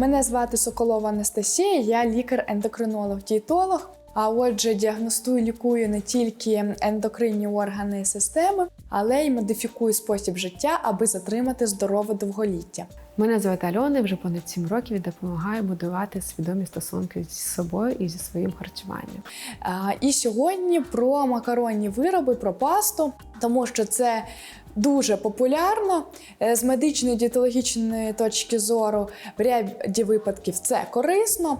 Мене звати Соколова Анастасія, я лікар-ендокринолог-дієтолог. А отже, діагностую, лікую не тільки ендокринні органи і системи, але й модифікую спосіб життя, аби затримати здорове довголіття. Мене звати Альона, і вже понад 7 років і допомагаю будувати свідомі стосунки зі собою і зі своїм харчуванням. А, І сьогодні про макаронні вироби, про пасту, тому що це дуже популярно Е, з медичної дієтологічної точки зору. В ряді випадків це корисно.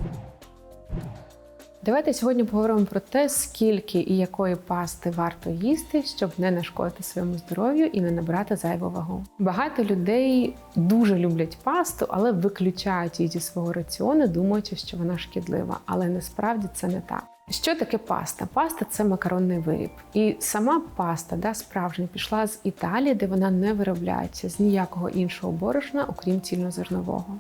Давайте сьогодні поговоримо про те, скільки і якої пасти варто їсти, щоб не нашкодити своєму здоров'ю і не набрати зайву вагу. Багато людей дуже люблять пасту, але виключають її зі свого раціону, думаючи, що вона шкідлива. Але насправді це не так. Що таке паста? Паста це макаронний виріб. І сама паста, да, справжня, пішла з Італії, де вона не виробляється з ніякого іншого борошна, окрім цільнозернового.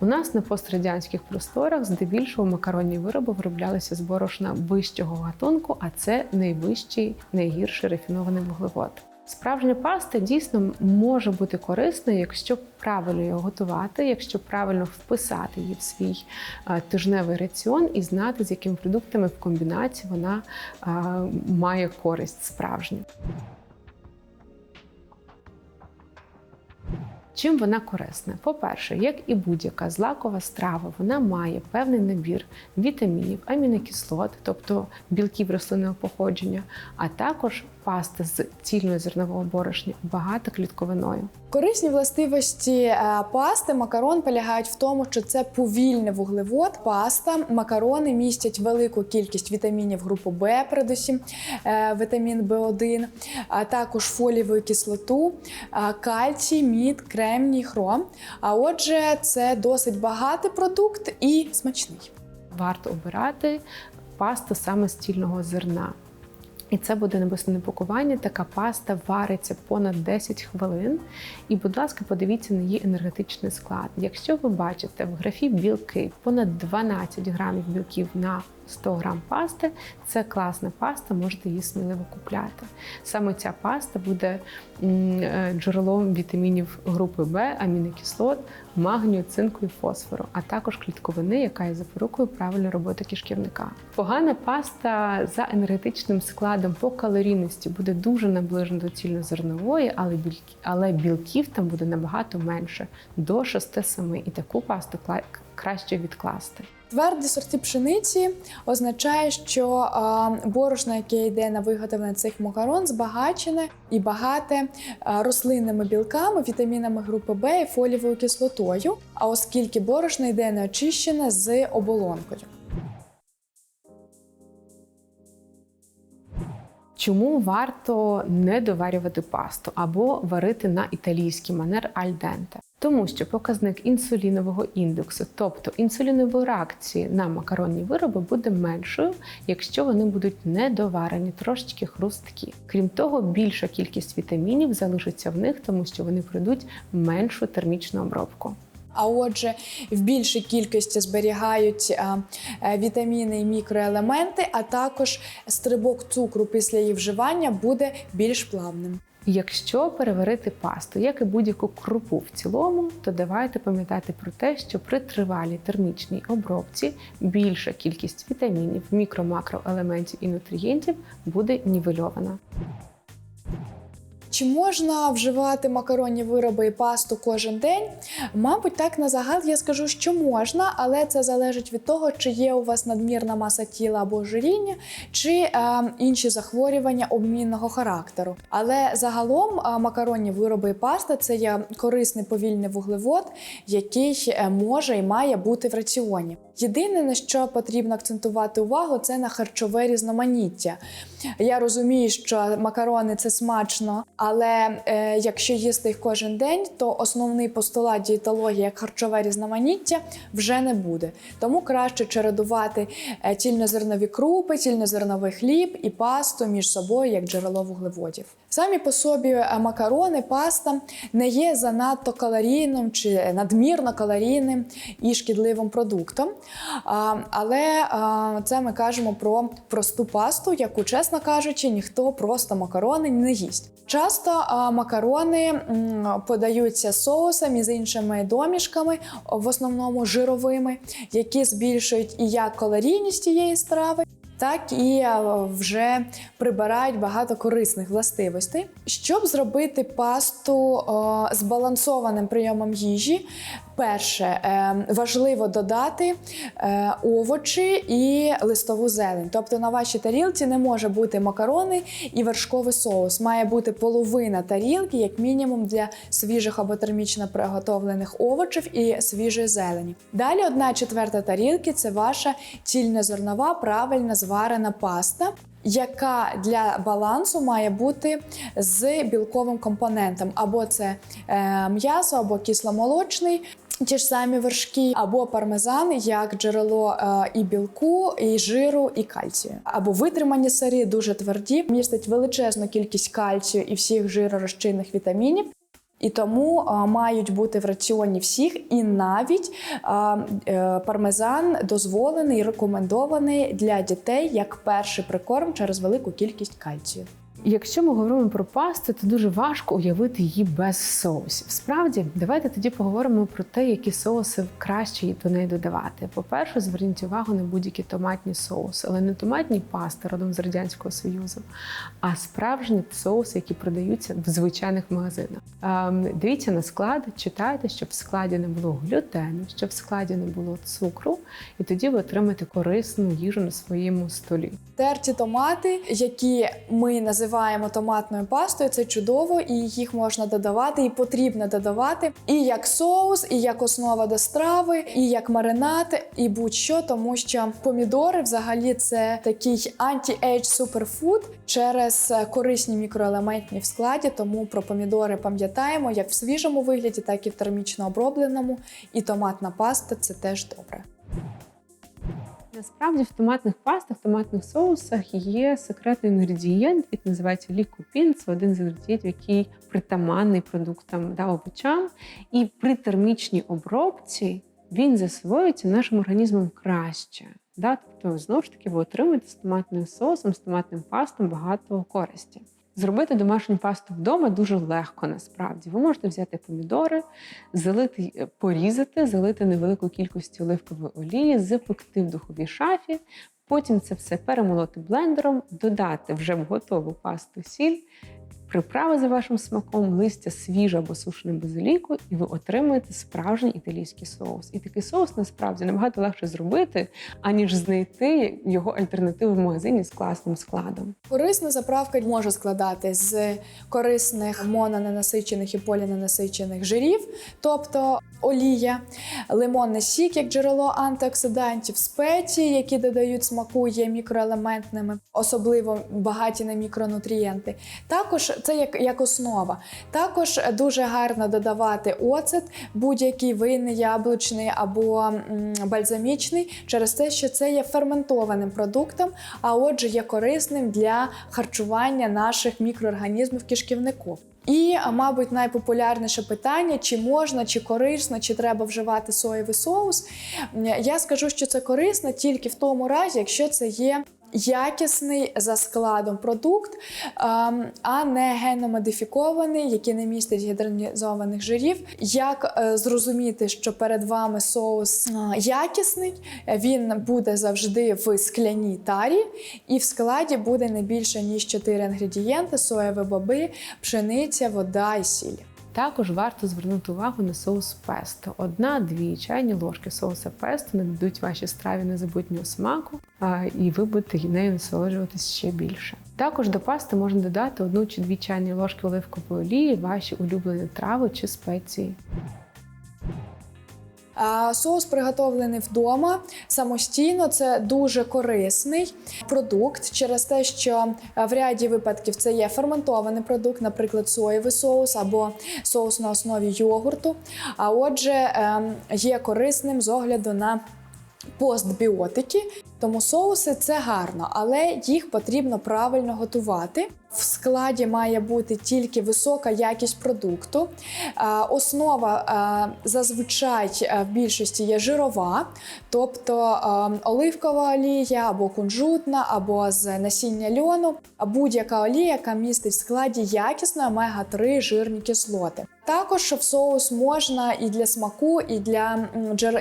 У нас на пострадянських просторах здебільшого макаронні вироби вироблялися з борошна вищого гатунку, а це найвищий, найгірший рафінований вуглевод. Справжня паста дійсно може бути корисною, якщо правильно його готувати, якщо правильно вписати її в свій е, тижневий раціон і знати, з якими продуктами в комбінації вона е, має користь справжню. Чим вона корисна? По-перше, як і будь-яка злакова страва, вона має певний набір вітамінів, амінокислот, тобто білків рослинного походження, а також паста з цільнозернового борошна багата клітковиною. Корисні властивості е, пасти макарон полягають в тому, що це повільний вуглевод. Паста, макарони містять велику кількість вітамінів групи Б, передусім е, вітамін В1, а також фолієву кислоту, кальцій, мід, кремній, хром. А отже, це досить багатий продукт і смачний. Варто обирати пасту саме з цільного зерна. І це буде написане пакування. Така паста вариться понад 10 хвилин. І, будь ласка, подивіться на її енергетичний склад. Якщо ви бачите в графі білки понад 12 грамів білків на 100 грам пасти, це класна паста, можете її сміливо купляти. Саме ця паста буде е, джерелом вітамінів групи Б, амінокислот, магнію, цинку і фосфору, а також клітковини, яка є запорукою правильної роботи кишківника. Погана паста за енергетичним складом по калорійності буде дуже наближена до цільнозернової, але але білків там буде набагато менше до 6-7, і таку пасту краще відкласти. Тверді сорти пшениці означає, що борошно, яке йде на виготовлення цих макарон, збагачене і багате рослинними білками, вітамінами групи Б і фолієвою кислотою. А оскільки борошно йде неочищене з оболонкою. Чому варто не доварювати пасту або варити на італійський манер аль денте? Тому що показник інсулінового індексу, тобто інсулінової реакції на макаронні вироби, буде меншою, якщо вони будуть недоварені, трошечки хрусткі. Крім того, більша кількість вітамінів залишиться в них, тому що вони пройдуть меншу термічну обробку. А отже, в більшій кількості зберігають е, вітаміни і мікроелементи, а також стрибок цукру після її вживання буде більш плавним. Якщо переварити пасту, як і будь-яку крупу в цілому, то давайте пам'ятати про те, що при тривалій термічній обробці більша кількість вітамінів, мікро-макроелементів і нутрієнтів буде нівельована. Чи можна вживати макаронні вироби і пасту кожен день? Мабуть, так на загал я скажу, що можна, але це залежить від того, чи є у вас надмірна маса тіла або ожиріння, чи е, інші захворювання обмінного характеру. Але загалом е, макаронні вироби і паста це є корисний повільний вуглевод, який е, може і має бути в раціоні. Єдине на що потрібно акцентувати увагу, це на харчове різноманіття. Я розумію, що макарони це смачно, але е, якщо їсти їх кожен день, то основний постулат дієтології як харчове різноманіття вже не буде. Тому краще чередувати тільнозернові крупи, цільнозерновий хліб і пасту між собою як джерело вуглеводів. Самі по собі е, макарони, паста не є занадто калорійним чи надмірно калорійним і шкідливим продуктом. Але це ми кажемо про просту пасту, яку, чесно кажучи, ніхто просто макарони не їсть. Часто макарони подаються соусами з іншими домішками, в основному жировими, які збільшують і як калорійність тієї страви, так і е, вже прибирають багато корисних властивостей. Щоб зробити пасту е, збалансованим прийомом їжі, перше е, важливо додати е, овочі і листову зелень. Тобто на вашій тарілці не може бути макарони і вершковий соус. Має бути половина тарілки, як мінімум, для свіжих або термічно приготовлених овочів і свіжої зелені. Далі одна четверта тарілки це ваша цільнозернова, правильно зварена паста. Яка для балансу має бути з білковим компонентом, або це е, м'ясо, або кисломолочний, ті ж самі вершки, або пармезан як джерело е, і білку, і жиру, і кальцію, або витримані сири дуже тверді, містять величезну кількість кальцію і всіх жиророзчинних вітамінів. І тому а, мають бути в раціоні всіх, і навіть а, е, пармезан дозволений, рекомендований для дітей як перший прикорм через велику кількість кальцію. Якщо ми говоримо про пасту, то дуже важко уявити її без соусів. Справді, давайте тоді поговоримо про те, які соуси краще до неї додавати. По-перше, зверніть увагу на будь-які томатні соуси, але не томатні пасти родом з радянського союзу, а справжні соуси, які продаються в звичайних магазинах. Ем, дивіться на склад, читайте, щоб в складі не було глютену, щоб в складі не було цукру, і тоді ви отримаєте корисну їжу на своєму столі. Терті томати, які ми називаємо томатною пастою, це чудово, і їх можна додавати, і потрібно додавати і як соус, і як основа до страви, і як маринад, і будь-що, тому що помідори взагалі це такий анті-ейдж суперфуд через корисні мікроелементні в складі. Тому про помідори пам'ятаємо як в свіжому вигляді, так і в термічно обробленому. І томатна паста це теж добре. Насправді в томатних пастах, томатних соусах є секретний інгредієнт, який називається лікопін. Це один з інгредієнтів, який притаманний продуктам да, овочам. І при термічній обробці він засвоюється нашим організмом краще. Да? Тобто, знову ж таки, ви отримуєте з томатним соусом, з томатним пастом багато користі. Зробити домашню пасту вдома дуже легко насправді. Ви можете взяти помідори, залити, порізати, залити невелику кількість оливкової олії, запекти в духовій шафі, потім це все перемолоти блендером, додати вже в готову пасту сіль, приправи за вашим смаком, листя свіжого або сушеного базиліку, і ви отримаєте справжній італійський соус. І такий соус насправді набагато легше зробити, аніж знайти його альтернативу в магазині з класним складом. Корисна заправка може складати з корисних мононенасичених і поліненасичених жирів, тобто олія, лимонний сік як джерело антиоксидантів, спеції, які додають смаку, є мікроелементними, особливо багаті на мікронутрієнти. Також це як, як основа. Також дуже гарно додавати оцет, будь-який винний, яблучний або м, бальзамічний, через те, що це є ферментованим продуктом, а отже, є корисним для харчування наших мікроорганізмів кишківнику. І, мабуть, найпопулярніше питання: чи можна, чи корисно, чи треба вживати соєвий соус. Я скажу, що це корисно тільки в тому разі, якщо це є. Якісний за складом продукт, ем, а не геномодифікований, який не містить гідрогенізованих жирів. Як е, зрозуміти, що перед вами соус е, якісний, він буде завжди в скляній тарі, і в складі буде не більше ніж 4 інгредієнти: соєві боби, пшениця, вода і сіль. Також варто звернути увагу на соус песто. Одна-дві чайні ложки соуса песто нададуть вашій страві незабутнього смаку, і ви будете нею насолоджуватись ще більше. Також до пасти можна додати одну чи дві чайні ложки оливкової олії, ваші улюблені трави чи спеції. Соус приготовлений вдома самостійно. Це дуже корисний продукт через те, що е, в ряді випадків це є ферментований продукт, наприклад, соєвий соус або соус на основі йогурту. А отже, ем, є корисним з огляду на постбіотики. Тому соуси це гарно, але їх потрібно правильно готувати. В складі має бути тільки висока якість продукту. Е, Основа е, зазвичай е, в більшості є жирова, тобто оливкова олія або кунжутна, або з насіння льону, будь-яка олія, яка містить в складі якісне омега-3 жирні кислоти. Також в соус можна і для смаку, і для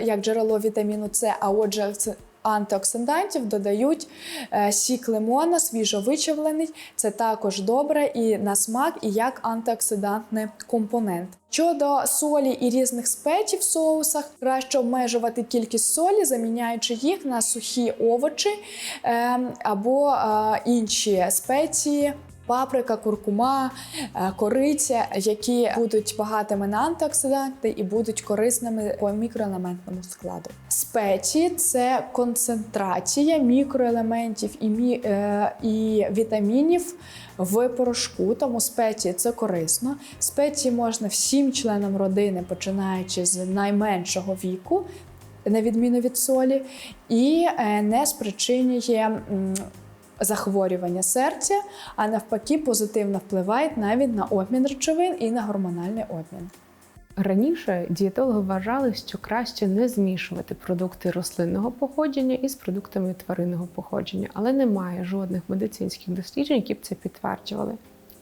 як джерело вітаміну С, а отже, антиоксидантів додають е, сік лимона, свіжовичавлений. Це також добре і на смак, і як антиоксидантний компонент. Щодо солі і різних спецій в соусах, краще обмежувати кількість солі, заміняючи їх на сухі овочі е, або е, інші спеції. Паприка, куркума, е, кориця, які будуть багатими на антиоксиданти і будуть корисними по мікроелементному складу. Спеції це концентрація мікроелементів і, мі, е, і вітамінів в порошку, тому спеції це корисно. Спеції можна всім членам родини, починаючи з найменшого віку, на відміну від солі, і е, не спричинює. Захворювання серця, а навпаки, позитивно впливають навіть на обмін речовин і на гормональний обмін. Раніше дієтологи вважали, що краще не змішувати продукти рослинного походження із продуктами тваринного походження, але немає жодних медицинських досліджень, які б це підтверджували.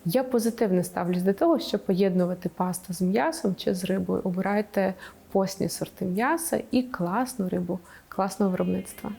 Я позитивно ставлюсь до того, що поєднувати пасту з м'ясом чи з рибою. Обирайте постні сорти м'яса і класну рибу, класного виробництва.